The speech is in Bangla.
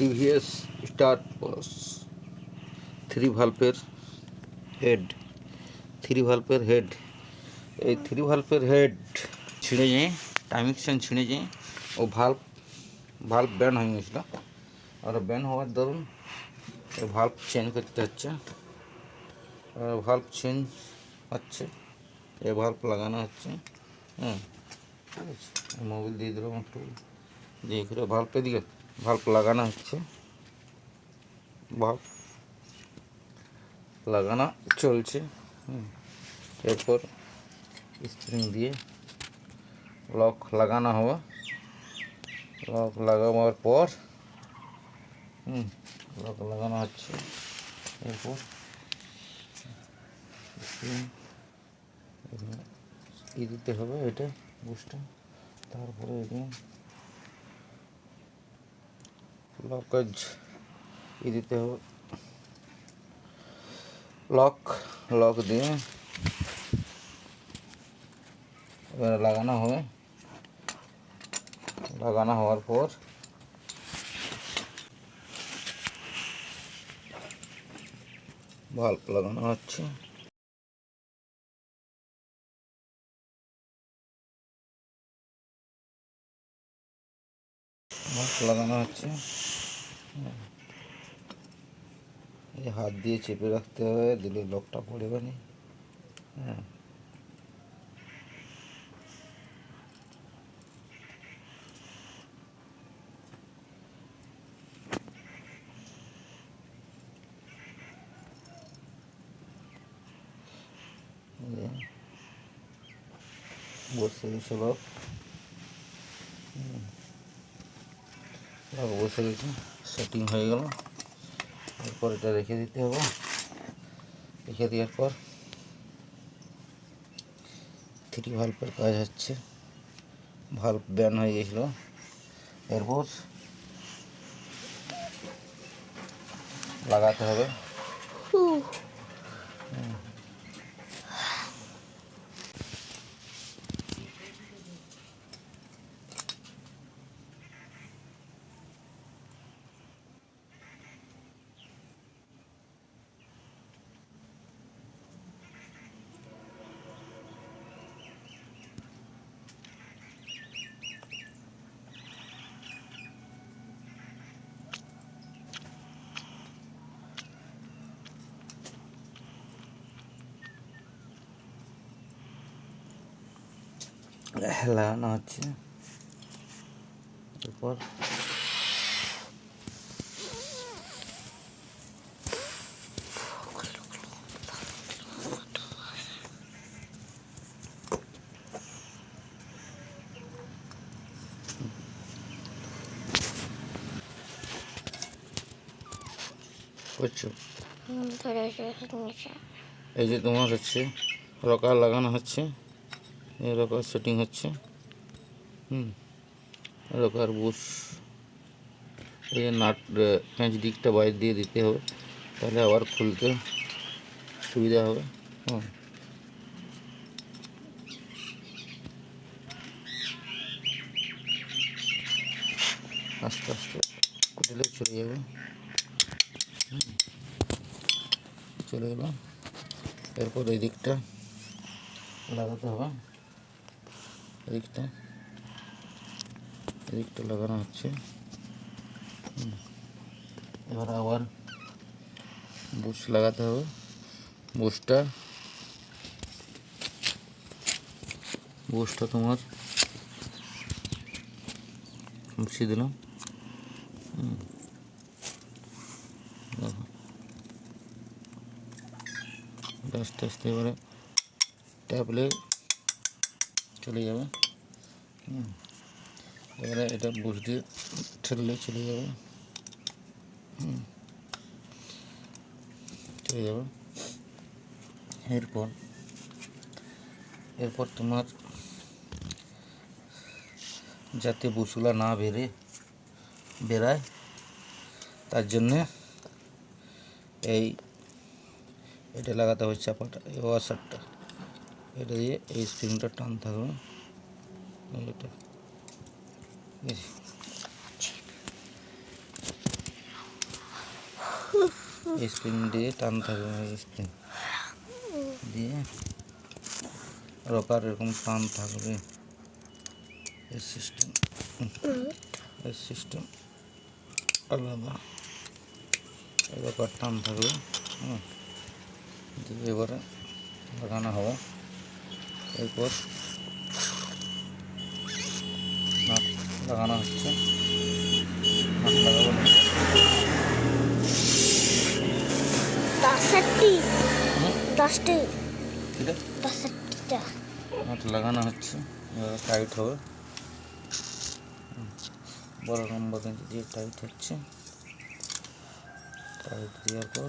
টিভিএস স্টার প্লাস থ্রি ভাল্পের হেড থ্রি ভাল্পের হেড এই থ্রি ভাল্পের হেড ছিঁড়ে যেয়ে টাইমিং সেন ছিঁড়ে যেয়ে ও ভাল্ব ভাল্ব ব্যান হয়ে গেছিল আর ব্যান হওয়ার দরুন এই ভাল্ব চেঞ্জ করতে হচ্ছে ভাল্ব চেঞ্জ হচ্ছে এই ভাল্ব লাগানো হচ্ছে হ্যাঁ ঠিক আছে মোবিল দিয়ে দিলাম একটু দিয়ে করে ভাল্ব এদিকে ভাল্ব লাগানো হচ্ছে। ভাল্ব লাগানো চলছে। এরপর স্প্রিং দিয়ে লক লাগানো হবে। লক লাগানোর পর লক লাগানো হচ্ছে। এরপর ই দিতে হবে? এটা বুস্টটা তারপরে এটা লকেজ ই দিতে হবে লক লক দিয়ে এবার লাগানো হবে লাগানো হওয়ার পর বাল্ব লাগানো হচ্ছে বাল্ব লাগানো হচ্ছে এই হাত দিয়ে চেপে রাখতে হবে দিলে লকটা পড়বে না। হ্যাঁ। এই যে। বসে গেছে লক হুম। লক বসে গেছে। সেটিং হয়ে গেল। এরপর এটা রেখে দিতে হবে। রেখে দেওয়ার পর থ্রি ভাল্বের কাজ হচ্ছে। ভাল্ব ব্যান হয়ে গেছিল। এরপর লাগাতে হবে। লাগানো হচ্ছে। এরপর এই যে তোমার হচ্ছে রকার লাগানো হচ্ছে। এই রকার সেটিং হচ্ছে। হুম রকার বুশ। এই নাট প্যাঁচ দিকটা বাইর দিয়ে দিতে হবে, তাহলে আবার খুলতে সুবিধা হবে। হুম। আস্তে আস্তে দিলে চলে যাবে। চলে গেল এরপর এই দিকটা লাগাতে হবে। এদিকটা। এদিকটা লাগানো হচ্ছে। এবার আবার বুশ লাগাতে হবে। বুশটা। বুশটা তোমার মুছিয়ে দিলাম। আস্তে আস্তে এবারে ট্যাবলে চলে যাবে হুম। এবারে এটা বুঝ দিয়ে ঠেললে চলে যাবে হুম। চলে যাবে এরপর এরপর তোমার যাতে বুসুলা না বেরে বেরায় তার জন্যে এই এটা লাগাতে হবে চাপাটা এই ওয়াশারটা এটা দিয়ে এই স্প্রিংটা হবে। এটা। এই। স্প্রিং দিয়ে টান থাকবে স্প্রিং দিয়ে রকার এরকম টান থাকবে এই সিস্টেম এই সিস্টেম আলাদা এই রকার টান থাকবে এবারে লাগানো হবে। এরপর নাট লাগানো হচ্ছে। নাট লাগাবো নাট লাগানো হচ্ছে। টাইট হবে। বড় নম্বর দিয়ে টাইট হচ্ছে। টাইট দেওয়ার পর